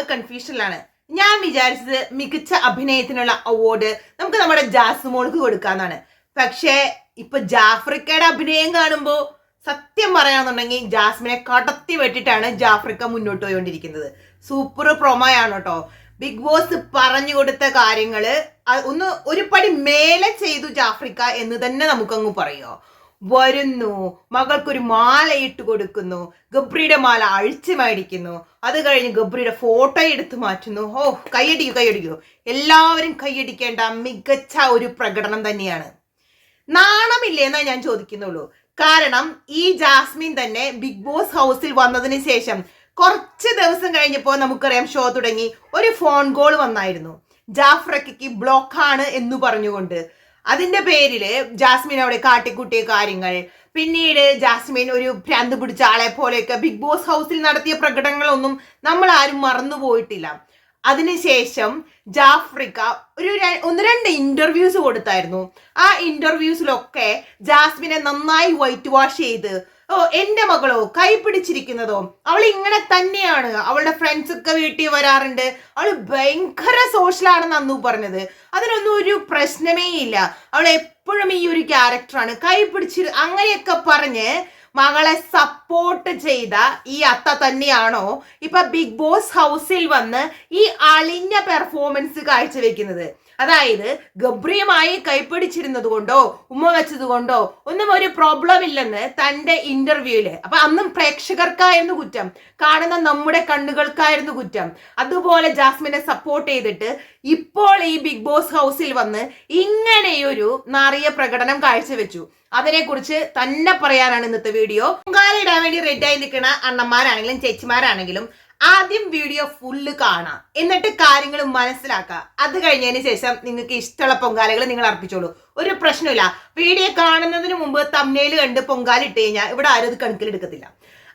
ആകെ കൺഫ്യൂഷനിലാണ് ഞാൻ വിചാരിച്ചത് മികച്ച അഭിനയത്തിനുള്ള അവാർഡ് നമുക്ക് നമ്മുടെ ജാസ്മോൾക്ക് കൊടുക്കാന്നാണ്. പക്ഷേ ഇപ്പൊ ജാഫ്രിക്കയുടെ അഭിനയം കാണുമ്പോൾ സത്യം പറയാന്നുണ്ടെങ്കിൽ ജാസ്മിനെ കടത്തി വെട്ടിട്ടാണ് ജാഫ്രിക്ക മുന്നോട്ട് പോയിക്കൊണ്ടിരിക്കുന്നത് സൂപ്പർ പ്രൊമോയാണ് കേട്ടോ ബിഗ് ബോസ് പറഞ്ഞു കൊടുത്ത കാര്യങ്ങൾ ഒന്ന് ഒരു പടി മേലെ ചെയ്തു ജാഫ്രിക്ക എന്ന് തന്നെ നമുക്കങ്ങ് പറയോ. വരുന്നു. മകൾക്കൊരു മാല ഇട്ട് കൊടുക്കുന്നു. ഗബ്രിയുടെ മാല അഴിച്ചു മേടിക്കുന്നു അത് കഴിഞ്ഞ് ഗബ്രിയുടെ ഫോട്ടോ എടുത്തു മാറ്റുന്നു. ഓ കൈയടിക്കൂ കൈയടിക്കൂ. എല്ലാവരും കൈയടിക്കേണ്ട മികച്ച ഒരു പ്രകടനം തന്നെയാണ്. നാണമില്ലേ എന്നാ ഞാൻ ചോദിക്കുന്നുള്ളൂ. കാരണം ഈ ജാസ്മിൻ തന്നെ ബിഗ് ബോസ് ഹൗസിൽ വന്നതിന് ശേഷം കുറച്ച് ദിവസം കഴിഞ്ഞപ്പോൾ നമുക്കറിയാം ഷോ തുടങ്ങി. ഒരു ഫോൺ കോൾ വന്നായിരുന്നു. ജാഫ്രയ്ക്ക് ബ്ലോക്കാണ് എന്ന് പറഞ്ഞുകൊണ്ട്. അതിന്റെ പേരിൽ ജാസ്മിൻ അവിടെ കാട്ടിക്കൂട്ടിയ കാര്യങ്ങൾ. പിന്നീട് ജാസ്മിൻ ഒരു ഭ്രാന്ത് പിടിച്ച ആളെ പോലെയൊക്കെ ബിഗ് ബോസ് ഹൗസിൽ നടത്തിയ പ്രകടനങ്ങളൊന്നും നമ്മൾ ആരും മറന്നുപോയിട്ടില്ല അതിനുശേഷം ജാഫ്രിക്ക ഒരു ഒന്ന് രണ്ട് ഇന്റർവ്യൂസ് കൊടുത്തായിരുന്നു. ആ ഇന്റർവ്യൂസിലൊക്കെ ജാസ്മിനെ നന്നായി വൈറ്റ് വാഷ് ചെയ്ത് ഓ എന്റെ മകളോ കൈ പിടിച്ചിരിക്കുന്നതോ? അവൾ ഇങ്ങനെ തന്നെയാണ്. അവളുടെ ഫ്രണ്ട്സ് ഒക്കെ വീട്ടിൽ വരാറുണ്ട്. അവൾ ഭയങ്കര സോഷ്യലാണെന്ന് അന്നു പറഞ്ഞത്. അതിനൊന്നും ഒരു പ്രശ്നമേ ഇല്ല. അവൾ എപ്പോഴും ഈ ഒരു ക്യാരക്ടറാണ് കൈ പിടിച്ചി അങ്ങനെയൊക്കെ പറഞ്ഞ് മകളെ സപ്പോർട്ട് ചെയ്ത ഈ അത്ത തന്നെയാണോ ഇപ്പൊ ബിഗ് ബോസ് ഹൗസിൽ വന്ന് ഈ അളിഞ്ഞ പെർഫോമൻസ് കാഴ്ചവെക്കുന്നത്. അതായത് ഗംഭീരമായി കൈപ്പിടിച്ചിരുന്നത് കൊണ്ടോ ഉമ്മ വെച്ചത് കൊണ്ടോ ഒന്നും ഒരു പ്രോബ്ലം ഇല്ലെന്ന് തന്റെ ഇന്റർവ്യൂൽ അപ്പൊ അന്നും പ്രേക്ഷകർക്കായിരുന്നു കുറ്റം. കാണുന്ന നമ്മുടെ കണ്ണുകൾക്കായിരുന്നു കുറ്റം. അതുപോലെ ജാസ്മിനെ സപ്പോർട്ട് ചെയ്തിട്ട് ഇപ്പോൾ ഈ ബിഗ് ബോസ് ഹൗസിൽ വന്ന് ഇങ്ങനെയൊരു നാറിയ പ്രകടനം കാഴ്ചവെച്ചു. അതിനെക്കുറിച്ച് തന്നെ പറയാനാണ് ഇന്നത്തെ വീഡിയോ പൊങ്കാലയിടാൻ വേണ്ടി റെഡി ആയി നിൽക്കുന്ന അണ്ണന്മാരാണെങ്കിലും ചേച്ചിമാരാണെങ്കിലും ആദ്യം വീഡിയോ ഫുള്ള് കാണാം. എന്നിട്ട് കാര്യങ്ങൾ മനസ്സിലാക്കുക അത് കഴിഞ്ഞതിന് ശേഷം നിങ്ങൾക്ക് ഇഷ്ടമുള്ള പൊങ്കാലകൾ നിങ്ങൾ അർപ്പിച്ചോളൂ. ഒരു പ്രശ്നമില്ല. വീഡിയോ കാണുന്നതിന് മുമ്പ് തമ്മനയിൽ കണ്ട് പൊങ്കാല ഇട്ട് കഴിഞ്ഞാൽ ഇവിടെ ആരും അത് കണക്കിലെടുക്കത്തില്ല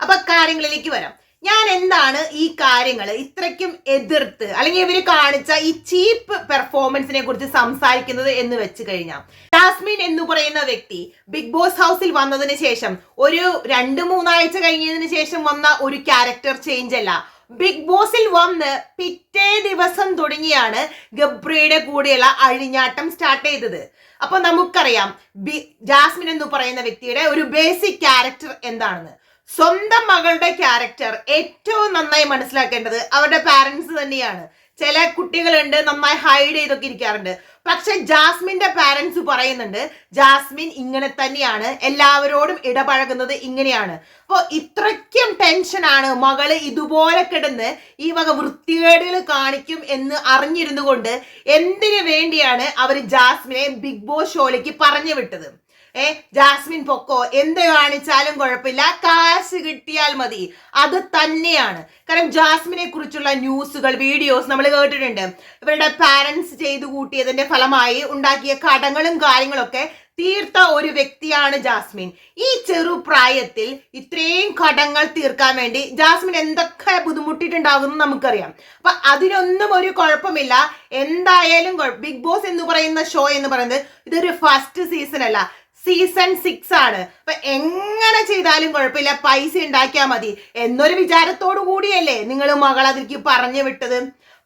അപ്പൊ കാര്യങ്ങളിലേക്ക് വരാം. ഞാൻ എന്താണ് ഈ കാര്യങ്ങൾ ഇത്രയ്ക്കും എതിർത്ത് അല്ലെങ്കിൽ ഇവർ കാണിച്ച ഈ ചീപ്പ് പെർഫോമൻസിനെ കുറിച്ച് സംസാരിക്കുന്നത് എന്ന് വെച്ച് കഴിഞ്ഞാൽ ജാസ്മിൻ എന്ന് പറയുന്ന വ്യക്തി ബിഗ് ബോസ് ഹൗസിൽ വന്നതിന് ശേഷം ഒരു രണ്ട് മൂന്നാഴ്ച കഴിഞ്ഞതിന് ശേഷം വന്ന ഒരു ക്യാരക്ടർ ചേഞ്ച് അല്ല. ബിഗ് ബോസിൽ വന്ന് പിറ്റേ ദിവസം തുടങ്ങിയാണ് ഗബ്രിയുടെ കൂടെയുള്ള അഴിഞ്ഞാട്ടം സ്റ്റാർട്ട് ചെയ്തത്. അപ്പൊ നമുക്കറിയാം ബി ജാസ്മിൻ എന്ന് പറയുന്ന വ്യക്തിയുടെ ഒരു ബേസിക് ക്യാരക്ടർ എന്താണെന്ന്. സ്വന്തം മകളുടെ ക്യാരക്ടർ ഏറ്റവും നന്നായി മനസ്സിലാക്കേണ്ടത് അവരുടെ പാരന്റ്സ് തന്നെയാണ്. ചില കുട്ടികളുണ്ട് നന്നായി ഹൈഡ് ചെയ്തൊക്കെ ഇരിക്കാറുണ്ട്. പക്ഷെ ജാസ്മിന്റെ പാരന്റ്സ് പറയുന്നുണ്ട് ജാസ്മിൻ ഇങ്ങനെ തന്നെയാണ് എല്ലാവരോടും ഇടപഴകുന്നത് ഇങ്ങനെയാണ്. അപ്പോൾ ഇത്രയ്ക്കും ടെൻഷനാണ് മകൾ ഇതുപോലെ കിടന്ന് ഈ വക വൃത്തികേടുകൾ കാണിക്കും എന്ന് അറിഞ്ഞിരുന്നു കൊണ്ട് എന്തിനു വേണ്ടിയാണ് അവർ ജാസ്മിനെ ബിഗ് ബോസ് ഷോയിലേക്ക് പറഞ്ഞു വിട്ടത്? ഏ ജാസ്മിൻ പൊക്കോ എന്ത് കാണിച്ചാലും കുഴപ്പമില്ല. കാശ് കിട്ടിയാൽ മതി. അത് തന്നെയാണ്. കാരണം ജാസ്മിനെ കുറിച്ചുള്ള ന്യൂസുകൾ വീഡിയോസ് നമ്മൾ കേട്ടിട്ടുണ്ട്. ഇവരുടെ പാരൻസ് ചെയ്തു കൂട്ടിയതിന്റെ ഫലമായി ഉണ്ടാക്കിയ കടങ്ങളും കാര്യങ്ങളൊക്കെ തീർത്ത ഒരു വ്യക്തിയാണ് ജാസ്മിൻ. ഈ ചെറുപ്രായത്തിൽ ഇത്രയും കടങ്ങൾ തീർക്കാൻ വേണ്ടി ജാസ്മിൻ എന്തൊക്കെ ബുദ്ധിമുട്ടിയിട്ടുണ്ടാകുമെന്ന് നമുക്കറിയാം. അപ്പൊ അതിനൊന്നും ഒരു കുഴപ്പമില്ല. എന്തായാലും ബിഗ് ബോസ് എന്ന് പറയുന്ന ഷോ എന്ന് പറയുന്നത് ഇതൊരു ഫസ്റ്റ് സീസൺ അല്ല. സീസൺ സിക്സ് ആണ്. അപ്പൊ എങ്ങനെ ചെയ്താലും കുഴപ്പമില്ല. പൈസ ഉണ്ടാക്കിയാൽ മതി. എന്നൊരു വിചാരത്തോടു കൂടിയല്ലേ നിങ്ങൾ മകൾ അതിലേക്ക് പറഞ്ഞു വിട്ടത്.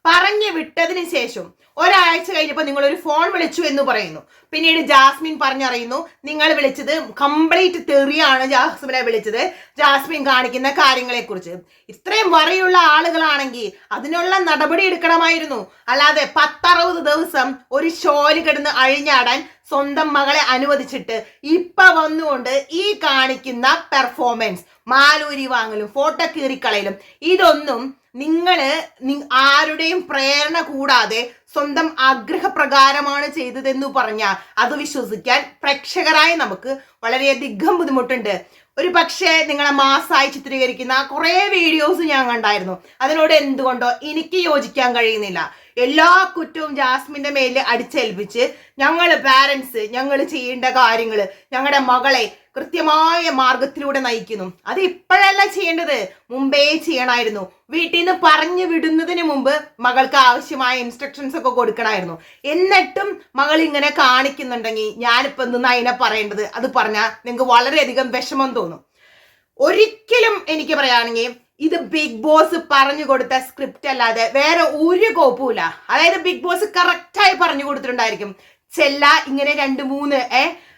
പറഞ്ഞു വിട്ടതിന് ശേഷം ഒരാഴ്ച കഴിഞ്ഞപ്പോൾ നിങ്ങൾ ഒരു ഫോൺ വിളിച്ചു എന്ന് പറയുന്നു. പിന്നീട് ജാസ്മിൻ പറഞ്ഞറിയുന്നു നിങ്ങൾ വിളിച്ചത് കംപ്ലീറ്റ് തെറിയാണ് ജാസ്മിനെ വിളിച്ചത്. ജാസ്മിൻ കാണിക്കുന്ന കാര്യങ്ങളെ കുറിച്ച് ഇത്രയും വറിയുള്ള ആളുകളാണെങ്കിൽ അതിനുള്ള നടപടി എടുക്കണമായിരുന്നു. അല്ലാതെ പത്തറുപത് ദിവസം ഒരു ഷോൽ കിടന്ന് അഴിഞ്ഞാടാൻ സ്വന്തം മകളെ അനുവദിച്ചിട്ട് ഇപ്പൊ വന്നുകൊണ്ട് ഈ കാണിക്കുന്ന പെർഫോമൻസ് മാലൂരി വാങ്ങലും ഫോട്ടോ കീറിക്കളയിലും ഇതൊന്നും നിങ്ങൾ ആരുടെയും പ്രേരണ കൂടാതെ സ്വന്തം ആഗ്രഹപ്രകാരമാണ് ചെയ്തതെന്ന് പറഞ്ഞാൽ അത് വിശ്വസിക്കാൻ പ്രേക്ഷകരായി നമുക്ക് വളരെയധികം ബുദ്ധിമുട്ടുണ്ട്. ഒരു പക്ഷേ നിങ്ങളെ മാസമായി ചിത്രീകരിക്കുന്ന കുറേ വീഡിയോസ് ഞാൻ കണ്ടായിരുന്നു. അതിനോട് എന്തുകൊണ്ടോ എനിക്ക് യോജിക്കാൻ കഴിയുന്നില്ല. എല്ലാ കുറ്റവും ജാസ്മിന്റെ മേലിൽ അടിച്ചേൽപ്പിച്ച് ഞങ്ങൾ പാരൻസ് ഞങ്ങൾ ചെയ്യേണ്ട കാര്യങ്ങൾ ഞങ്ങളുടെ മകളെ കൃത്യമായ മാർഗത്തിലൂടെ നയിക്കുന്നു. അത് ഇപ്പോഴല്ല ചെയ്യേണ്ടത്. മുമ്പേ ചെയ്യണമായിരുന്നു. വീട്ടിൽ നിന്ന് പറഞ്ഞു വിടുന്നതിന് മുമ്പ് മകൾക്ക് ആവശ്യമായ ഇൻസ്ട്രക്ഷൻസ് ഒക്കെ കൊടുക്കണമായിരുന്നു. എന്നിട്ടും മകൾ ഇങ്ങനെ കാണിക്കുന്നുണ്ടെങ്കിൽ ഞാനിപ്പോൾ നിന്ന് അതിനെ പറയേണ്ടത്? അത് പറഞ്ഞാൽ നിങ്ങൾക്ക് വളരെയധികം വിഷമം തോന്നും. ഒരിക്കലും എനിക്ക് പറയുകയാണെങ്കിൽ ഇത് ബിഗ് ബോസ് പറഞ്ഞു കൊടുത്ത സ്ക്രിപ്റ്റ് അല്ലാതെ വേറെ ഒരു കോപ്പുമില്ല. അതായത് ബിഗ് ബോസ് കറക്റ്റായി പറഞ്ഞു കൊടുത്തിട്ടുണ്ടായിരിക്കും. ചെല്ല ഇങ്ങനെ രണ്ട് മൂന്ന് ഏ ഉം,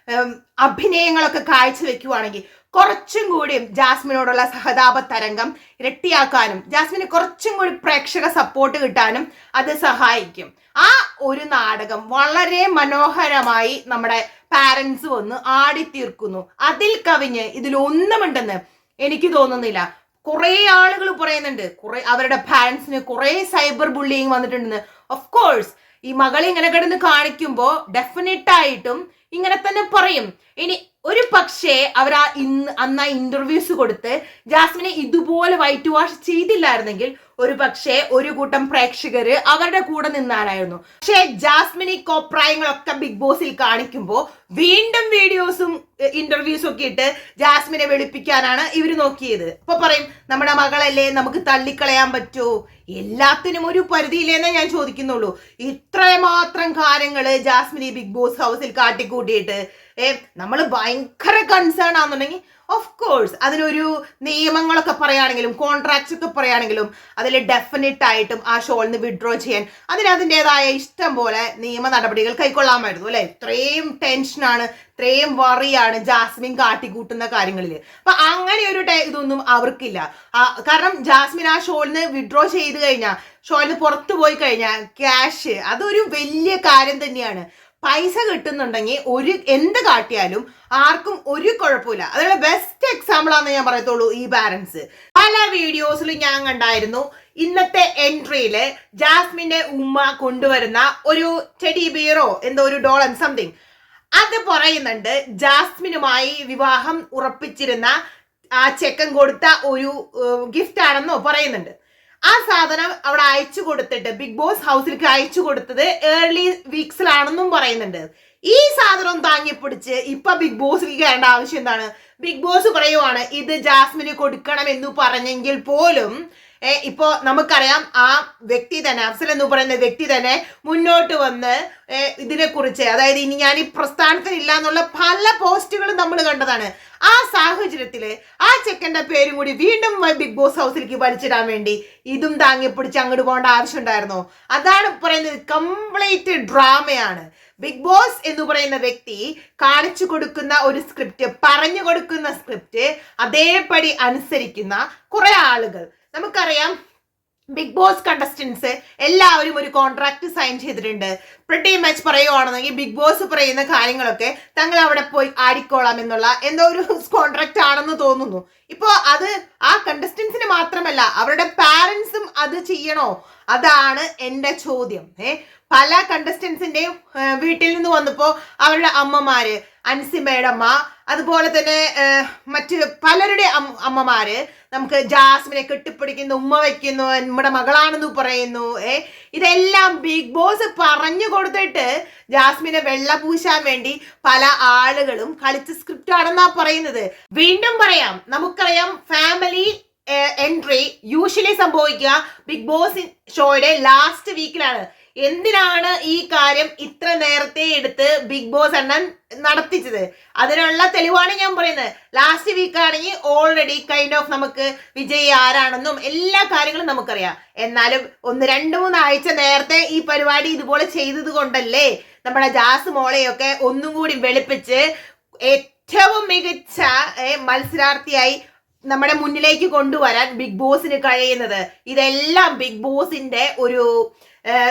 അഭിനയങ്ങളൊക്കെ കാഴ്ചവെക്കുവാണെങ്കിൽ കുറച്ചും കൂടി ജാസ്മിനോടുള്ള സഹതാപ തരംഗം ഇരട്ടിയാക്കാനും ജാസ്മിന് കുറച്ചും കൂടി പ്രേക്ഷക സപ്പോർട്ട് കിട്ടാനും അത് സഹായിക്കും. ആ ഒരു നാടകം വളരെ മനോഹരമായി നമ്മുടെ പാരൻസ് വന്ന് ആടിത്തീർക്കുന്നു. അതിൽ കവിഞ്ഞ് ഇതിലൊന്നുമുണ്ടെന്ന് എനിക്ക് തോന്നുന്നില്ല. കുറേ ആളുകൾ പറയുന്നുണ്ട്. കുറെ അവരുടെ പാരൻസിന് കുറേ സൈബർ ബുള്ളിങ് വന്നിട്ടുണ്ടെന്ന്. ഓഫ് കോഴ്സ് ഈ മകളെ ഇങ്ങനെ കിടന്ന് കാണിക്കുമ്പോൾ ഡെഫിനറ്റ് ആയിട്ടും ഇങ്ങനെ തന്നെ പറയും. ഇനി ഒരു പക്ഷേ അവർ ആ ഇന്ന് അന്ന് ആ ഇന്റർവ്യൂസ് കൊടുത്ത് ജാസ്മിനെ ഇതുപോലെ വൈറ്റ് വാഷ് ചെയ്തില്ലായിരുന്നെങ്കിൽ ഒരു പക്ഷേ ഒരു കൂട്ടം പ്രേക്ഷകര് അവരുടെ കൂടെ നിന്നാനായിരുന്നു പക്ഷേ ജാസ്മിനി കോപ്രായങ്ങളൊക്കെ ബിഗ് ബോസിൽ കാണിക്കുമ്പോൾ വീണ്ടും വീഡിയോസും ഇന്റർവ്യൂസും ഒക്കെ ഇട്ട് ജാസ്മിനെ വെളുപ്പിക്കാനാണ് ഇവർ നോക്കിയത്. ഇപ്പൊ പറയും നമ്മുടെ മകളല്ലേ നമുക്ക് തള്ളിക്കളയാൻ പറ്റുമോ എല്ലാത്തിനും ഒരു പരിധിയില്ലെന്നേ ഞാൻ ചോദിക്കുന്നുള്ളൂ. ഇത്രമാത്രം കാര്യങ്ങൾ ജാസ്മിനി ബിഗ് ബോസ് ഹൗസിൽ കാട്ടിക്കൂട്ടിയിട്ട് ഏ നമ്മൾ ഭയങ്കര കൺസേൺ ആണെന്നുണ്ടെങ്കിൽ ഓഫ് കോഴ്സ് അതിനൊരു നിയമങ്ങളൊക്കെ പറയുകയാണെങ്കിലും കോൺട്രാക്ട്സ് ഒക്കെ പറയുകയാണെങ്കിലും അതിൽ ഡെഫിനറ്റ് ആയിട്ടും ആ നിന്ന് വിഡ്രോ ചെയ്യാൻ അതിന് അതിന്റെതായ ഇഷ്ടം പോലെ നിയമ നടപടികൾ കൈക്കൊള്ളാമായിരുന്നു അല്ലെ? ഇത്രയും ടെൻഷനാണ് ഇത്രയും വറിയാണ് ജാസ്മിൻ കാട്ടിക്കൂട്ടുന്ന കാര്യങ്ങളിൽ അപ്പൊ അങ്ങനെ ഒരു ഇതൊന്നും അവർക്കില്ല. കാരണം ജാസ്മിൻ ആ നിന്ന് വിഡ്രോ ചെയ്ത് കഴിഞ്ഞാൽ നിന്ന് പുറത്തു പോയി കഴിഞ്ഞാൽ ക്യാഷ് അതൊരു വലിയ കാര്യം തന്നെയാണ്. പൈസ കിട്ടുന്നുണ്ടെങ്കിൽ ഒരു എന്ത് കാട്ടിയാലും ആർക്കും ഒരു കുഴപ്പമില്ല. അതിനുള്ള ബെസ്റ്റ് എക്സാമ്പിൾ ആണെന്ന് ഞാൻ പറയത്തുള്ളൂ ഈ പാരൻസ് പല വീഡിയോസിലും ഞാൻ കണ്ടായിരുന്നു. ഇന്നത്തെ എൻട്രിയിൽ ജാസ്മിന്റെ ഉമ്മ കൊണ്ടുവരുന്ന ഒരു ടെഡി ബീറോ എന്തോ ഒരു ഡോളൻ സംതിങ് അത് പറയുന്നുണ്ട് ജാസ്മിനുമായി വിവാഹം ഉറപ്പിച്ചിരുന്ന ആ ചെക്കൻ കൊടുത്ത ഒരു ഗിഫ്റ്റ് ആണെന്നോ പറയുന്നുണ്ട്. ആ സാധനം അവിടെ അയച്ചു കൊടുത്തിട്ട് ബിഗ് ബോസ് ഹൗസിലേക്ക് അയച്ചു കൊടുത്തത് ഏർലി വീക്സിലാണെന്നും പറയുന്നുണ്ട്. ഈ സാധനം താങ്ങി പിടിച്ച് ഇപ്പൊ ബിഗ് ബോസിലേക്ക് വേണ്ട ആവശ്യം എന്താണ്? ബിഗ് ബോസ് പറയുവാണ് ഇത് ജാസ്മിന് കൊടുക്കണം എന്ന് പറഞ്ഞെങ്കിൽ പോലും ഏ, ഇപ്പോ നമുക്കറിയാം ആ വ്യക്തി തന്നെ അഫ്സൽ എന്ന് പറയുന്ന വ്യക്തി തന്നെ മുന്നോട്ട് വന്ന് ഇതിനെ കുറിച്ച് അതായത് ഇനി ഞാൻ ഈ പ്രസ്ഥാനത്തിൽ ഇല്ല എന്നുള്ള പല പോസ്റ്റുകളും നമ്മൾ കണ്ടതാണ്. ആ സാഹചര്യത്തിൽ ആ ചെക്കന്റെ പേരും കൂടി വീണ്ടും ബിഗ് ബോസ് ഹൗസിലേക്ക് വലിച്ചിടാൻ വേണ്ടി ഇതും താങ്ങി പിടിച്ച് അങ്ങോട്ട് പോകേണ്ട ആവശ്യമുണ്ടായിരുന്നോ. അതാണ് പറയുന്നത് കംപ്ലീറ്റ് ഡ്രാമയാണ് ബിഗ് ബോസ് എന്ന് പറയുന്ന വ്യക്തി കാണിച്ചു കൊടുക്കുന്ന ഒരു സ്ക്രിപ്റ്റ് പറഞ്ഞു കൊടുക്കുന്ന സ്ക്രിപ്റ്റ് അതേപടി അനുസരിക്കുന്ന കുറെ ആളുകൾ. നമുക്കറിയാം ബിഗ് ബോസ് കണ്ടസ്റ്റൻസ് എല്ലാവരും ഒരു കോൺട്രാക്ട് സൈൻ ചെയ്തിട്ടുണ്ട്. പ്രിട്ടി മച്ച് പറയുവാണെന്നെങ്കിൽ ബിഗ് ബോസ് പറയുന്ന കാര്യങ്ങളൊക്കെ തങ്ങൾ അവിടെ പോയി ആടിക്കോളാം എന്നുള്ള എന്തോ ഒരു കോൺട്രാക്ട് ആണെന്ന് തോന്നുന്നു. ഇപ്പോൾ അത് ആ കണ്ടസ്റ്റൻസിന് മാത്രമല്ല അവരുടെ പാരൻസും അത് ചെയ്യണോ? അതാണ് എന്റെ ചോദ്യം. പല കണ്ടസ്റ്റൻസിന്റെയും വീട്ടിൽ നിന്ന് വന്നപ്പോൾ അവരുടെ അമ്മമാര് അൻസിമയുടെ അമ്മ. അതുപോലെ തന്നെ മറ്റ് പലരുടെ അമ്മമാര് നമുക്ക് ജാസ്മിനെ കെട്ടിപ്പിടിക്കുന്നു ഉമ്മ വയ്ക്കുന്നു നമ്മുടെ മകളാണെന്ന് പറയുന്നു ഏ. ഇതെല്ലാം ബിഗ് ബോസ് പറഞ്ഞു കൊടുത്തിട്ട് ജാസ്മിനെ വെള്ള പൂശാൻ വേണ്ടി പല ആളുകളും കളിച്ച സ്ക്രിപ്റ്റ് ആണെന്നാ പറയുന്നത്. വീണ്ടും പറയാം നമുക്കറിയാം ഫാമിലി എൻട്രി യൂഷ്വലി സംഭവിക്കുക ബിഗ് ബോസ് ഷോയുടെ ലാസ്റ്റ് വീക്കിലാണ്. എന്തിനാണ് ഈ കാര്യം ഇത്ര നേരത്തെ എടുത്ത് ബിഗ് ബോസ് അണ്ണൻ നടത്തിച്ചത്? അതിനുള്ള തെളിവാണ് ഞാൻ പറയുന്നത്. ലാസ്റ്റ് വീക്ക് ആണെങ്കിൽ ഓൾറെഡി കൈൻഡ് ഓഫ് നമുക്ക് വിജയ് ആരാണെന്നും എല്ലാ കാര്യങ്ങളും നമുക്കറിയാം. എന്നാലും ഒന്ന് രണ്ട് മൂന്ന് ആഴ്ച നേരത്തെ ഈ പരിപാടി ഇതുപോലെ ചെയ്തത് കൊണ്ടല്ലേ നമ്മുടെ ജാസ് മോളെയൊക്കെ ഒന്നും കൂടി വെളുപ്പിച്ച് ഏറ്റവും മികച്ച മത്സരാർത്ഥിയായി നമ്മുടെ മുന്നിലേക്ക് കൊണ്ടുവരാൻ ബിഗ് ബോസിന് കഴിയുന്നത്. ഇതെല്ലാം ബിഗ് ബോസിന്റെ ഒരു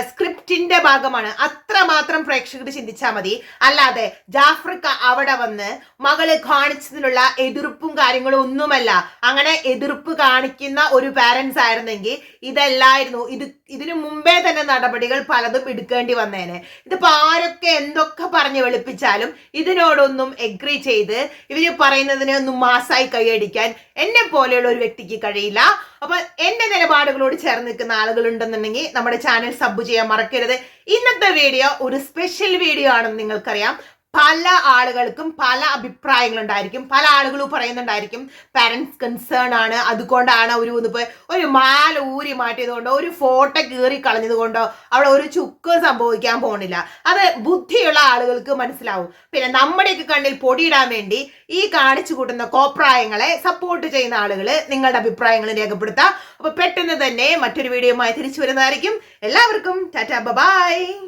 സ്ക്രിപ്റ്റിന്റെ ഭാഗമാണ്. അത്ര മാത്രം പ്രേക്ഷകർ ചിന്തിച്ചാൽ മതി. അല്ലാതെ ജാഫ്രിക്ക അവിടെ വന്ന് മകൾ കാണിച്ചതിനുള്ള എതിർപ്പും കാര്യങ്ങളും ഒന്നുമല്ല. അങ്ങനെ എതിർപ്പ് കാണിക്കുന്ന ഒരു പാരൻസ് ആയിരുന്നെങ്കിൽ ഇതല്ലായിരുന്നു. ഇത് ഇതിനു മുമ്പേ തന്നെ നടപടികൾ പലതും എടുക്കേണ്ടി വന്നേനെ. ഇതിപ്പോ ആരൊക്കെ എന്തൊക്കെ പറഞ്ഞ് വെളുപ്പിച്ചാലും ഇതിനോടൊന്നും എഗ്രി ചെയ്ത് ഇവർ പറയുന്നതിനെ ഒന്നും മാസായി കൈയടിക്കാൻ എന്നെ പോലെയുള്ള ഒരു വ്യക്തിക്ക് കഴിയില്ല. അപ്പൊ എന്റെ നിലപാടുകളോട് ചേർന്ന് നിൽക്കുന്ന ആളുകളുണ്ടെന്നുണ്ടെങ്കിൽ നമ്മുടെ ചാനൽ സബ് ചെയ്യാൻ മറക്കരുത്. ഇന്നത്തെ വീഡിയോ ഒരു സ്പെഷ്യൽ വീഡിയോ ആണെന്ന് നിങ്ങൾക്കറിയാം. പല ആളുകൾക്കും പല അഭിപ്രായങ്ങളുണ്ടായിരിക്കും. പല ആളുകളും പറയുന്നുണ്ടായിരിക്കും പാരൻസ് കൺസേൺ ആണ്. അതുകൊണ്ടാണ് ഒരു പോയി ഒരു മാല ഊരി മാറ്റിയതുകൊണ്ടോ ഒരു ഫോട്ടോ കീറി കളഞ്ഞത് കൊണ്ടോ അവിടെ ഒരു ചുക്ക് സംഭവിക്കാൻ പോണില്ല. അത് ബുദ്ധിയുള്ള ആളുകൾക്ക് മനസ്സിലാവും. പിന്നെ നമ്മുടെയൊക്കെ കണ്ണിൽ പൊടിയിടാൻ വേണ്ടി ഈ കാണിച്ചു കൂട്ടുന്ന കോപ്രായങ്ങളെ സപ്പോർട്ട് ചെയ്യുന്ന ആളുകൾ നിങ്ങളുടെ അഭിപ്രായങ്ങൾ രേഖപ്പെടുത്താം. അപ്പൊ പെട്ടെന്ന് തന്നെ മറ്റൊരു വീഡിയോയുമായി തിരിച്ചു വരുന്നതായിരിക്കും. എല്ലാവർക്കും ടാറ്റാ ബൈ